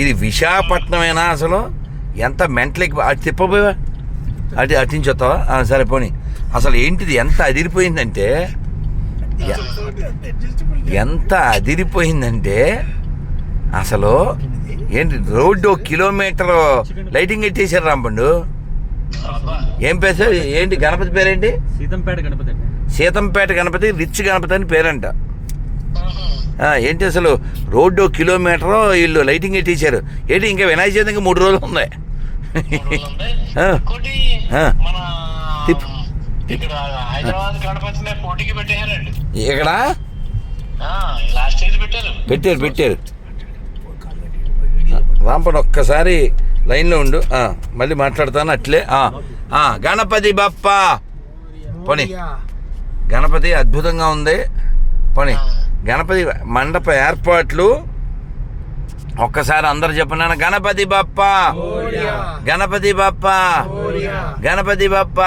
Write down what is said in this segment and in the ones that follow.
ఇది విశాఖపట్నమేనా అసలు? ఎంత మెంటలకి అటు తిప్పబోయా అటు అటించొస్తావా సరే పోనీ. అసలు ఏంటిది? ఎంత అదిరిపోయిందంటే ఎంత అదిరిపోయిందంటే అసలు ఏంటి రోడ్డు కిలోమీటర్ లైటింగ్ ఎట్టేశారు రాంపండు. ఏం పేరు ఏంటి గణపతి పేరేంటి? సీతంపేట గణపతి సీతంపేట గణపతి రిచ్ గణపతి అని పేరంట. ఏంటి అసలు? రోడ్డు కిలోమీటర్ వీళ్ళు లైటింగ్ ఎట్టేశారు ఏంటి ఇంకా వినాయక చవితి ఇంకా మూడు రోజులు ఉంది. తిప్పు. ఇక్కడ హైదరాబాద్ గణపతిని పోటీకి పెట్టేశారండి. ఇక్కడ ఆ, లాస్ట్ ఇయర్ పెట్టారు. పెట్టారు పెట్టారు. రాంపన్ ఒక్కసారి లైన్లో ఉండు. ఆ, మళ్ళీ మాట్లాడతాను అట్లే. గణపతి బప్ప. పోనీ. గణపతి అద్భుతంగా ఉంది. పోనీ. గణపతి మండప ఏర్పాట్లు. ఒక్కసారి అందరు చెప్పినాను గణపతి బప్ప. గణపతి బప్ప. గణపతి బప్ప.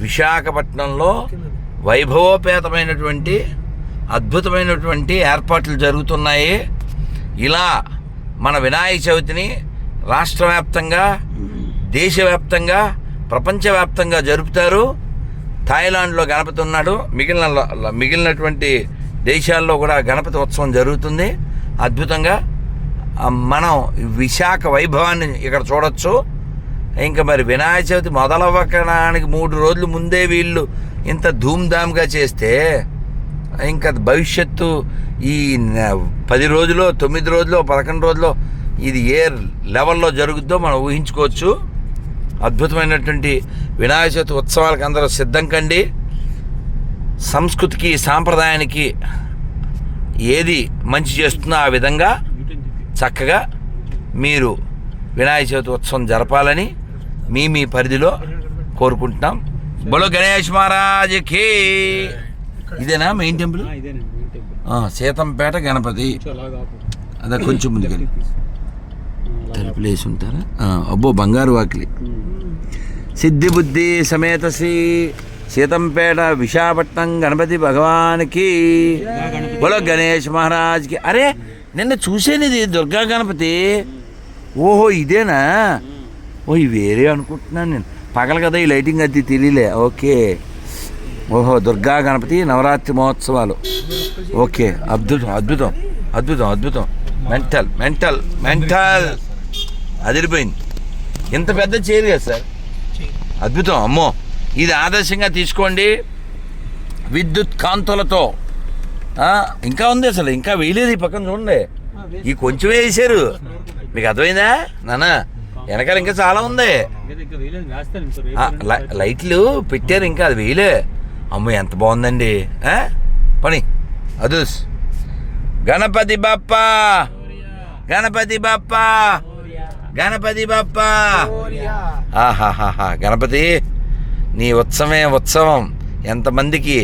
విశాఖపట్నంలో వైభవోపేతమైనటువంటి అద్భుతమైనటువంటి ఏర్పాట్లు జరుగుతున్నాయి. ఇలా మన వినాయక చవితిని రాష్ట్ర వ్యాప్తంగా దేశవ్యాప్తంగా ప్రపంచవ్యాప్తంగా జరుపుతారు. థాయిలాండ్లో గణపతి ఉన్నాడు. మిగిలిన మిగిలినటువంటి దేశాల్లో కూడా గణపతి ఉత్సవం జరుగుతుంది. అద్భుతంగా. మనం విశాఖ వైభవాన్ని ఇక్కడ చూడొచ్చు. ఇంకా మరి వినాయక చవితి మొదలవ్వకడానికి మూడు రోజులు ముందే వీళ్ళు ఇంత ధూమ్ధామ్గా చేస్తే ఇంకా భవిష్యత్తు ఈ పది రోజులు తొమ్మిది రోజులు పదకొండు రోజులు ఇది ఏ లెవెల్లో జరుగుద్దో మనం ఊహించుకోవచ్చు. అద్భుతమైనటువంటి వినాయక చవితి ఉత్సవాలకు అందరూ సిద్ధం కండి. సంస్కృతికి సాంప్రదాయానికి ఏది మంచి చేస్తుందో ఆ విధంగా చక్కగా మీరు వినాయక చవితి ఉత్సవం జరపాలని మీ మీ పరిధిలో కోరుకుంటున్నాం. బలో గణేష్ మహారాజ్కి ఇదేనా మెయిన్ టెంపుల్? సీతంపేట గణపతి. అదే కొంచెం ముందుకెళ్ళి. తలుపులు వేసి ఉంటారా అబ్బో బంగారు వాకిలి. సిద్ధి బుద్ధి సమేత శ్రీ సీతంపేట విశాఖపట్నం గణపతి భగవానికి బోలో గణేష్ మహారాజ్కి. అరే నిన్న చూసేనిది దుర్గా గణపతి? ఓహో ఇదేనా? ఓ వేరే అనుకుంటున్నాను నేను. పగల కదా ఈ లైటింగ్ అది తెలియలే. ఓకే. ఓహో దుర్గా గణపతి నవరాత్రి మహోత్సవాలు. ఓకే అద్భుతం అద్భుతం అద్భుతం అద్భుతం. మెంటల్ మెంటల్ మెంటల్ అదిరిపోయింది. ఇంత పెద్ద చైర్ కదా సార్? అద్భుతం అమ్మో. ఇది ఆదర్శంగా తీసుకోండి. విద్యుత్ కాంతులతో. ఇంకా ఉంది అసలు ఇంకా వేయలేదు ఈ పక్కన చూడండి. ఈ కొంచెం వేసారు మీకు అర్థమైందా? నాన్న వెనకాల ఇంకా చాలా ఉంది. లైట్లు పెట్టారు ఇంకా అది వేయలే అమ్మో ఎంత బాగుందండి? పని. అదుస్. గణపతి బప్ప. గణపతి బప్ప. గణపతి బప్ప. ఆహాహాహా గణపతి. నీ ఉత్సవమే ఉత్సవం. ఎంతమందికి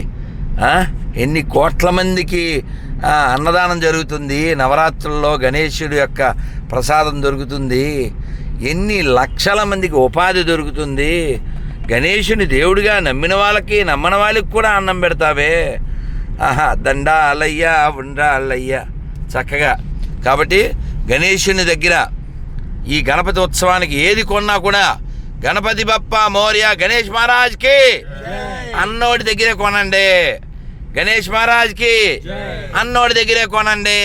ఎన్ని కోట్ల మందికి అన్నదానం జరుగుతుంది. నవరాత్రుల్లో గణేశుడి యొక్క ప్రసాదం దొరుకుతుంది. ఎన్ని లక్షల మందికి ఉపాధి దొరుకుతుంది. గణేశుని దేవుడిగా నమ్మిన వాళ్ళకి నమ్మని వాళ్ళకి కూడా అన్నం పెడతావే. ఆహా దండా అల్లయ్యా ఉండా అల్లయ్యా చక్కగా. కాబట్టి గణేశుని దగ్గర ఈ గణపతి ఉత్సవానికి ఏది కొన్నా కూడా గణపతి బప్ప మౌర్య గణేష్ మహారాజ్కి. అన్నోడి దగ్గరే కొనండి. గణేష్ మహారాజ్కి. అన్నోడి దగ్గరే కొనండి.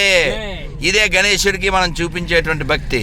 ఇదే గణేశుడికి మనం చూపించేటువంటి భక్తి.